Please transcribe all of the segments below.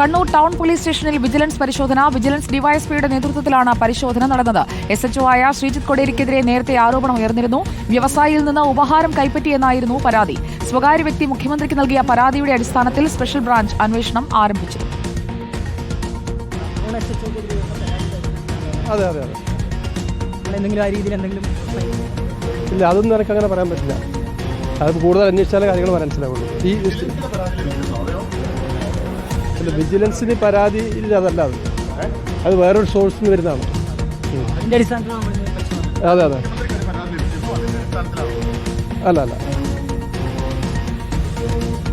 Kannur town police സ്റ്റേഷനിൽ vigilance പരിശോധന vigilance ഡിവൈഎസ്പിയുടെ നേതൃത്വത്തിലാണ് പരിശോധന നടന്നത്. എസ് എച്ച്ഒ ആയ ശ്രീജിത് കൊടേരിക്കെതിരെ നേരത്തെ ആരോപണം ഉയർന്നിരുന്നു. വ്യവസായിയിൽ നിന്ന് ഉപഹാരം കൈപ്പറ്റിയെന്നായിരുന്നു പരാതി. സ്വകാര്യ വ്യക്തി മുഖ്യമന്ത്രിക്ക് നൽകിയ പരാതിയുടെ അടിസ്ഥാനത്തിൽ സ്പെഷ്യൽ ബ്രാഞ്ച് അന്വേഷണം ആരംഭിച്ചു. അതെ അതെ അതെ. എന്തെങ്കിലും ആ രീതിയിൽ എന്തെങ്കിലും ഇല്ല അതൊന്നും എനിക്ക് അങ്ങനെ പറയാൻ പറ്റില്ല. അത് കൂടുതൽ അന്വേഷിച്ചാലേ കാര്യങ്ങൾ മനസ്സിലാവുള്ളൂ. ഈ ഇല്ല വിജിലൻസിന് പരാതി ഇല്ല അതല്ല അത്. അത് വേറൊരു സോഴ്സിൽ നിന്ന് വരുന്നതാണ് അതെ അതെ. അല്ല അല്ല.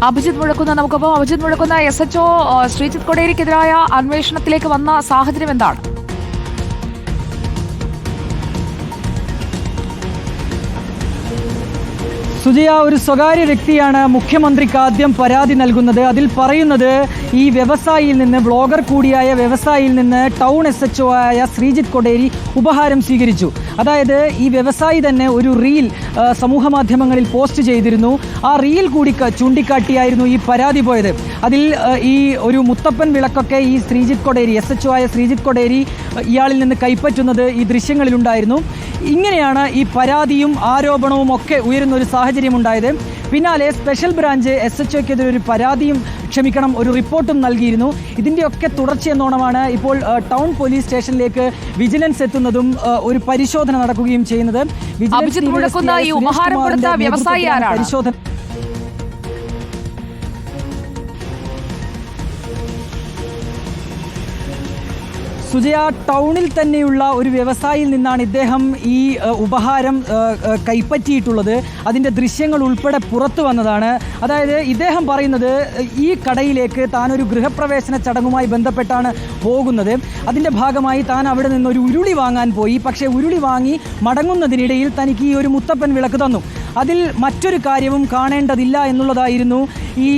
അഭിജിത് മുഴക്കുന്ന നമുക്കൊപ്പം. അഭിജിത് മുഴക്കുന്ന എസ് എച്ച്ഒ ശ്രീജിത് കൊടേരിക്കെതിരായ അന്വേഷണത്തിലേക്ക് വന്ന സാഹചര്യം എന്താണ്? സുജയ ഒരു സ്വകാര്യ വ്യക്തിയാണ് മുഖ്യമന്ത്രിക്ക് ആദ്യം പരാതി നൽകുന്നത്. അതിൽ പറയുന്നത് ഈ വ്യവസായിയിൽ നിന്ന് ബ്ലോഗർ കൂടിയായ വ്യവസായിയിൽ നിന്ന് ടൗൺ എസ് എച്ച് ആയ ശ്രീജിത്ത് കൊടേരി ഉപഹാരം സ്വീകരിച്ചു. അതായത് ഈ വ്യവസായി തന്നെ ഒരു റീൽ സമൂഹ മാധ്യമങ്ങളിൽ പോസ്റ്റ് ചെയ്തിരുന്നു. ആ റീൽ കൂടി ചൂണ്ടിക്കാട്ടിയായിരുന്നു ഈ പരാതി പോയത്. അതിൽ ഈ ഒരു മുത്തപ്പൻ വിളക്കൊക്കെ ഈ ശ്രീജിത്ത് കൊടേരി എസ് എച്ച് ആയ ശ്രീജിത്ത് കൊടേരി ഇയാളിൽ നിന്ന് കൈപ്പറ്റുന്നത് ഈ ദൃശ്യങ്ങളിലുണ്ടായിരുന്നു. ഇങ്ങനെയാണ് ഈ പരാതിയും ആരോപണവും ഒക്കെ ഉയരുന്ന ഒരു സാഹചര്യം ഉണ്ടായത് പിന്നാലെ സ്പെഷ്യൽ ബ്രാഞ്ച് എസ് എച്ച് ഒക്കെതിരെ ഒരു പരാതിയും ക്ഷമിക്കണം ഒരു റിപ്പോർട്ടും നൽകിയിരുന്നു. ഇതിന്റെയൊക്കെ തുടർച്ചയെന്നോണമാണ് ഇപ്പോൾ ടൗൺ പോലീസ് സ്റ്റേഷനിലേക്ക് വിജിലൻസ് എത്തുന്നതും ഒരു പരിശോധന നടക്കുകയും ചെയ്യുന്നത്. വിജിലൻസ് സുജയ ടൗണിൽ തന്നെയുള്ള ഒരു വ്യവസായിൽ നിന്നാണ് ഇദ്ദേഹം ഈ ഉപഹാരം കൈപ്പറ്റിയിട്ടുള്ളത്. അതിന്റെ ദൃശ്യങ്ങൾ ഉൾപ്പെടെ പുറത്തു വന്നതാണ്. അതായത് ഇദ്ദേഹം പറയുന്നത് ഈ കടയിലേക്ക് താനൊരു ഗൃഹപ്രവേശന ചടങ്ങുമായി ബന്ധപ്പെട്ടാണ് പോകുന്നത്. അതിന്റെ ഭാഗമായി താൻ അവിടെ നിന്ന് ഒരു ഉരുളി വാങ്ങാൻ പോയി. പക്ഷേ ഉരുളി വാങ്ങി മടങ്ങുന്നതിനിടയിൽ തനിക്ക് ഈ ഒരു മുത്തപ്പൻ വിളക്ക് തന്നു. അതിൽ മറ്റൊരു കാര്യവും കാണേണ്ടതില്ല എന്നുള്ളതായിരുന്നു ഈ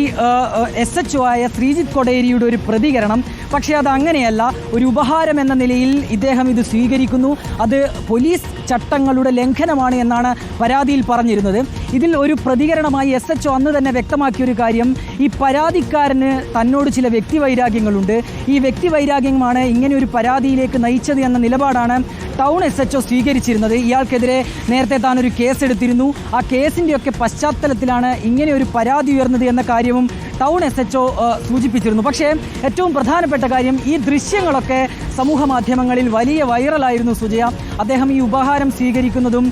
എസ് എച്ച് ആയ ശ്രീജിത് കൊടേരിയുടെ ഒരു പ്രതികരണം. പക്ഷേ അത് അങ്ങനെയല്ല ഒരു ഉപഹാരം എന്ന നിലയിൽ ഇദ്ദേഹം ഇത് സ്വീകരിക്കുന്നു. അത് പോലീസ് ചട്ടങ്ങളുടെ ലംഘനമാണ് എന്നാണ് പരാതിയിൽ പറഞ്ഞിരുന്നത്. ഇതിൽ ഒരു പ്രതികരണമായി എസ് എച്ച് അന്ന് തന്നെ വ്യക്തമാക്കിയ ഒരു കാര്യം ഈ പരാതിക്കാരന് തന്നോട് ചില വ്യക്തിവൈരാഗ്യങ്ങളുണ്ട്. ഈ വ്യക്തിവൈരാഗ്യമാണ് ഇങ്ങനെ ഒരു പരാതിയിലേക്ക് നയിച്ചത് എന്ന നിലപാടാണ് ടൗൺ എസ് എച്ച് സ്വീകരിച്ചിരുന്നത്. ഇയാൾക്കെതിരെ നേരത്തെ താൻ ഒരു കേസെടുത്തിരുന്നു. ആ കേസിന്റെയൊക്കെ പശ്ചാത്തലത്തിലാണ് ഇങ്ങനെ ഒരു പരാതി ഉയർന്നത് എന്ന കാര്യവും ടൗൺ എസ് എച്ച് സൂചിപ്പിച്ചിരുന്നു. പക്ഷേ ഏറ്റവും പ്രധാനപ്പെട്ട കാര്യം ഈ ദൃശ്യങ്ങളൊക്കെ സമൂഹ മാധ്യമങ്ങളിൽ വലിയ വൈറലായിരുന്നു സുജയ. അദ്ദേഹം ഈ ഉപഹാരം സ്വീകരിക്കുന്നതും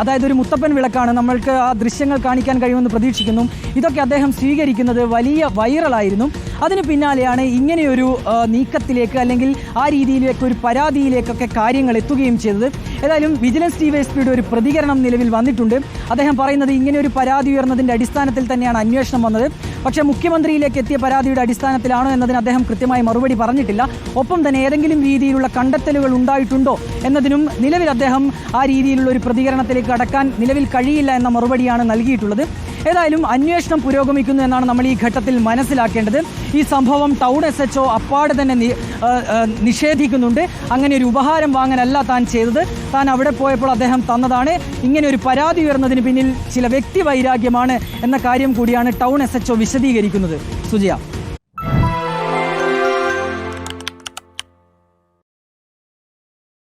അതായത് ഒരു മുത്തപ്പൻ വിളക്കാണ് നമ്മൾക്ക് ആ ദൃശ്യങ്ങൾ കാണിക്കാൻ കഴിയുമെന്ന് പ്രതീക്ഷിക്കുന്നു. ഇതൊക്കെ അദ്ദേഹം സ്വീകരിക്കുന്നത് വലിയ വൈറലായിരുന്നു. അതിന് പിന്നാലെയാണ് ഇങ്ങനെയൊരു നീക്കത്തിലേക്ക് അല്ലെങ്കിൽ ആ രീതിയിലേക്ക് ഒരു പരാതിയിലേക്കൊക്കെ കാര്യങ്ങൾ എത്തുകയും ചെയ്തത്. ഏതായാലും വിജിലൻസ് ഡിവൈഎസ്പിയുടെ ഒരു പ്രതികരണം നിലവിൽ വന്നിട്ടുണ്ട്. അദ്ദേഹം പറയുന്നത് ഇങ്ങനെ ഒരു പരാതി ഉയർന്നതിന്റെ അടിസ്ഥാനത്തിൽ തന്നെയാണ് അന്വേഷണം വന്നത്. പക്ഷേ മുഖ്യമന്ത്രിയിലേക്ക് എത്തിയ പരാതിയുടെ അടിസ്ഥാനത്തിലാണോ എന്നതിന് അദ്ദേഹം കൃത്യമായി മറുപടി പറഞ്ഞിട്ടില്ല. ഒപ്പം തന്നെ ഏതെങ്കിലും രീതിയിലുള്ള കണ്ടെത്തലുകൾ ഉണ്ടായിട്ടുണ്ടോ എന്നതിനും നിലവിൽ അദ്ദേഹം ആ രീതിയിലുള്ള ഒരു പ്രതികരണത്തിലേക്ക് അടക്കാൻ നിലവിൽ കഴിയില്ല എന്ന മറുപടിയാണ് നൽകിയിട്ടുള്ളത്. ഏതായാലും അന്വേഷണം പുരോഗമിക്കുന്നു എന്നാണ് നമ്മൾ ഈ ഘട്ടത്തിൽ മനസ്സിലാക്കേണ്ടത്. ഈ സംഭവം ടൗൺ എസ് എച്ച് ഒ അപ്പാടെ തന്നെ നിഷേധിക്കുന്നുണ്ട്. അങ്ങനെ ഒരു ഉപഹാരം വാങ്ങാനല്ല താൻ ചെയ്തത്. താൻ അവിടെ പോയപ്പോൾ അദ്ദേഹം തന്നതാണ്. ഇങ്ങനെ ഒരു പരാതി ഉയർന്നതിന് പിന്നിൽ ചില വ്യക്തി വൈരാഗ്യമാണ് എന്ന കാര്യം കൂടിയാണ് ടൗൺ എസ് എച്ച് ഒ വിശദീകരിക്കുന്നത്. സുജിയ.